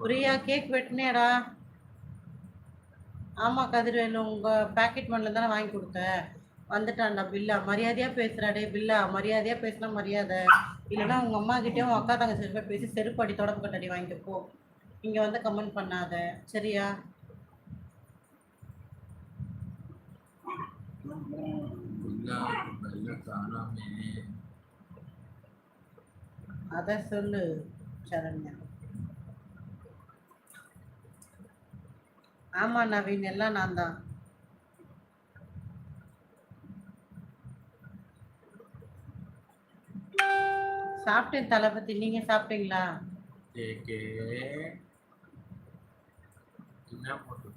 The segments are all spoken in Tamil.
பிரியா கேக் வெட்டினேடா. ஆமா கதிர்வேலு உங்க பாக்கெட் மண்ணில் தானே வாங்கி கொடுத்தேன் வந்துட்டான்டா பில்லா. மரியாதையா பேசுறாடே பில்லா. மரியாதையா பேசினா மரியாதை. இல்லைன்னா உங்க அம்மா கிட்டயும் அக்கா தங்கச்சி போய் பேசி செருப்பு அடி தொடப்பு கட்டடி வாங்கிட்டு போ. இங்க வந்து கமெண்ட் பண்ணாத. சரியா? அத சொல்லு சரண்யா. ஆமா நவீன் எல்லாம் நான் தான் சாப்பிட்டேன் தளபதி. நீங்க சாப்பிட்டீங்களா? போட்டு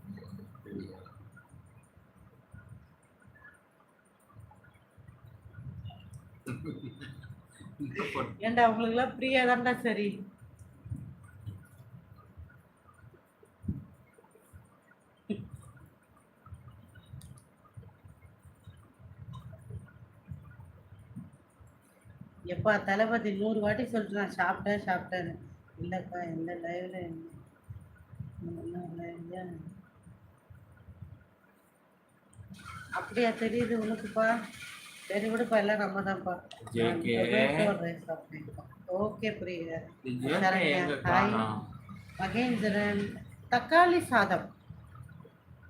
ஏன்டா உங்களுக்குலாம் ஃப்ரீயா தான்டா சரி? எப்பா தளபதி நூறு வாட்டி சொல்லிட்டு நான் சாப்பிட்டேன் சாப்பிட்டேன்னு. இல்லைப்பா எந்த லைவ்ல அப்படியா தெரியுது உனக்குப்பா? சரி விடுப்பா எல்லாம் நம்ம தான்ப்பா. ஓகே பிரியா இது ஏன் சரண்யா, எங்க hi. காணோம்? மகேந்திரன் தக்காளி சாதம்.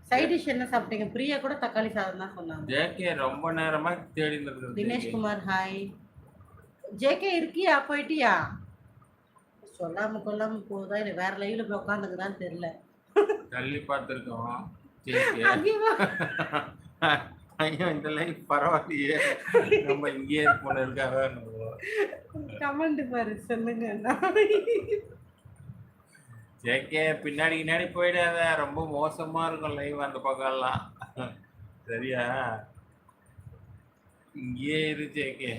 சைட் டிஷ் என்ன சாப்பிட்டீங்க? பிரியா கூட தக்காளி சாதம் தான் சொன்னாங்க. ரொம்ப நேரமா தேடி தினேஷ்குமார் ஹாய் ஜேகே இருக்கியா? போயிட்டியா? சொல்லாம கொல்லாம போதா இல்லை வேற லைவ்ல போய் உட்காந்துக்குதான்னு தெரியல. தள்ளி பார்த்துருக்கோம்? ஐயோ. இந்த லைஃப் பரவாயில்லையே. நம்ம இங்கேயே போன இருக்காங்க. கமெண்ட் பாரு சொல்லுங்க. ஜேகே பின்னாடி பின்னாடி போயிடாத. ரொம்ப மோசமா இருக்கும் லைவ் அந்த பக்கம்லாம். சரியா? இங்கேயே இரு ஜேகே.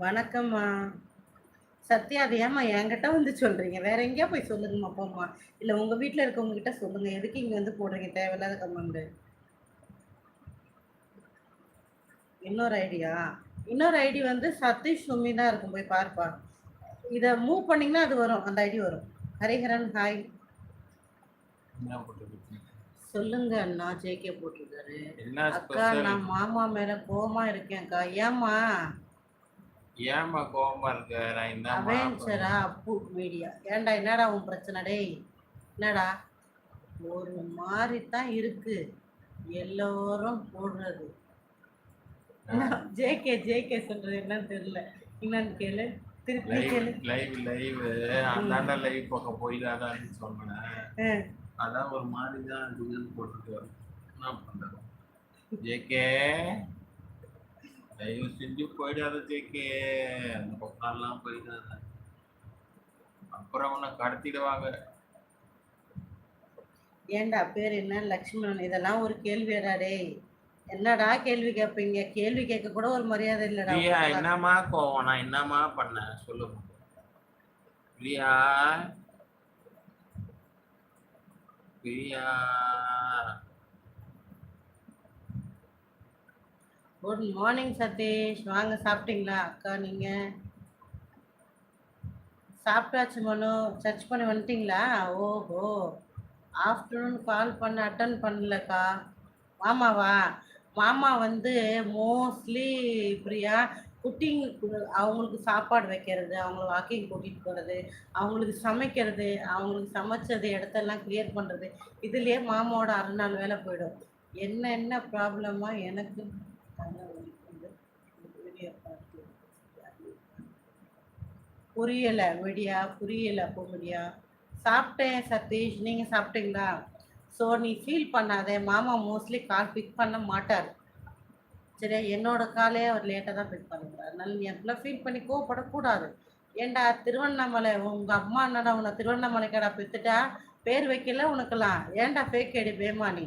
வணக்கம்மா. சத்யா அது ஏம்மா என்கிட்ட வந்து சொல்றீங்க? வேற எங்கேயா போய் சொல்லுங்கம்மா போம்மா. இல்ல உங்க வீட்ல இருக்கவங்க கிட்ட சொல்லுங்க. எதுக்கு இங்க வந்து போடுறீங்க? தேவையில்லாத கமெண்ட் இன்னொரு ஐடியா. இன்னொரு ஐடி வந்து சதீஷ் சுமி தான் இருக்கும். போய் பார்ப்பா. இதை மூவ் பண்ணீங்கன்னா அது வரும். அந்த ஐடி வரும். ஹரிஹரன் ஹாய் சொல்லுங்க அண்ணா. ஜேகே போட்டிருக்காரு. அக்கா நான் மாமா மேல கோவமா இருக்கேன்க்கா ஏம்மா? ஏமா கோவமா இருக்க? நான் என்ன அவெஞ்சரா அப்பு மீடியா ஏன்டா என்னடா உன் பிரச்சனை? டேய் என்னடா? ஒரு மாதிரி தான் இருக்கு. எல்லோரும் போடுறது. ஜேகே ஜேகே சொல்றது என்னன்னு தெரியல. என்னன்னு கேளு. திருப்பி லைவ் கேளு. லைவ் லைவ் அந்தாண்ட லைவ் பக்கம் போயிடாதான்னு சொன்னேன். அதான் ஒரு மாதிரி தான் இருக்குதுன்னு போட்டுட்டு என்ன பண்றது ஜேகே. தயவு செஞ்சு போயிடாத ஜேகே. அந்த பக்கம்லாம் போயிடாத. அப்புறம் உன்னை கடத்திடுவாங்க. ஏன்டா பேர் என்ன? லக்ஷ்மணன். இதெல்லாம் ஒரு கேள்வியாடா டேய். என்னடா கேள்வி கேட்பீங்க கேள்வி கேட்க கூட ஒரு மரியாதை இல்லடா பிரியா. என்னம்மா கோவம்? நான் என்னம்மா பண்ணேன் சொல்லுங்க பிரியா. பிரியா. குட் மார்னிங் சதீஷ் வாங்க சாப்பிட்டீங்களா? அக்கா நீங்கள் சாப்பிட்டாச்சு மனு. சர்ச் பண்ணி வந்துட்டீங்களா? ஓஹோ. ஆஃப்டர்நூன் கால் பண்ண அட்டன் பண்ணலக்கா. மாமாவா? மாமா வந்து மோஸ்ட்லி பிரியா குட்டிங் அவங்களுக்கு சாப்பாடு வைக்கிறது அவங்கள வாக்கிங் கூட்டிகிட்டு போகிறது அவங்களுக்கு சமைக்கிறது அவங்களுக்கு சமைச்சது இடத்தெல்லாம் கிளியர் பண்ணுறது இதுலேயே மாமாவோட அரை நாள் வேலை போயிடும். என்ன என்ன ப்ராப்ளமா எனக்கு புரியல விடியா புரியல பொங்கடியா சாப்பிட்டேன் சதீஷ் நீங்க சாப்பிட்டீங்களா? ஸோ நீ ஃபீல் பண்ணாதே. மாமா மோஸ்ட்லி கால் பிக் பண்ண மாட்டார். சரியா என்னோட காலே அவர் லேட்டாக தான் பிக் பண்ணுவார் அதனால நீ அப்படிலாம் ஃபீல் பண்ணி கோவப்படக்கூடாது. ஏன்டா திருவண்ணாமலை உங்க அம்மா என்னடா உன்னை திருவண்ணாமலைக்கடா பெத்துட்டா? பேர் வைக்கல உனக்கெல்லாம். ஏன்டா ஃபேக் ஐடி பேமானி?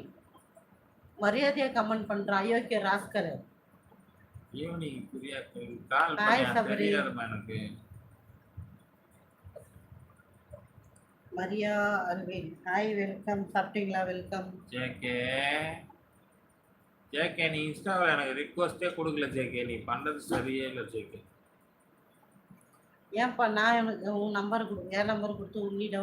மரியாதையா கமெண்ட் பண்றான் அயோக்கிய ராஸ்கர். ஈவினிங் பிரியா கால் எனக்கு. மரியா அல்வின் ஹாய் வெல்கம் சாப்பிட்டீங்களா? Welcome JK. ஜேகே நீ இன்ஸ்டாவில் எனக்கு ரிக்வஸ்டே கொடுக்கல ஜேகே. நீ பண்ணுறது சரியே இல்லை ஜேகே. ஏன்ப்பா நான் எனக்கு உன் நம்பர் கொடு என் நம்பர் கொடுத்து உன்னிடம்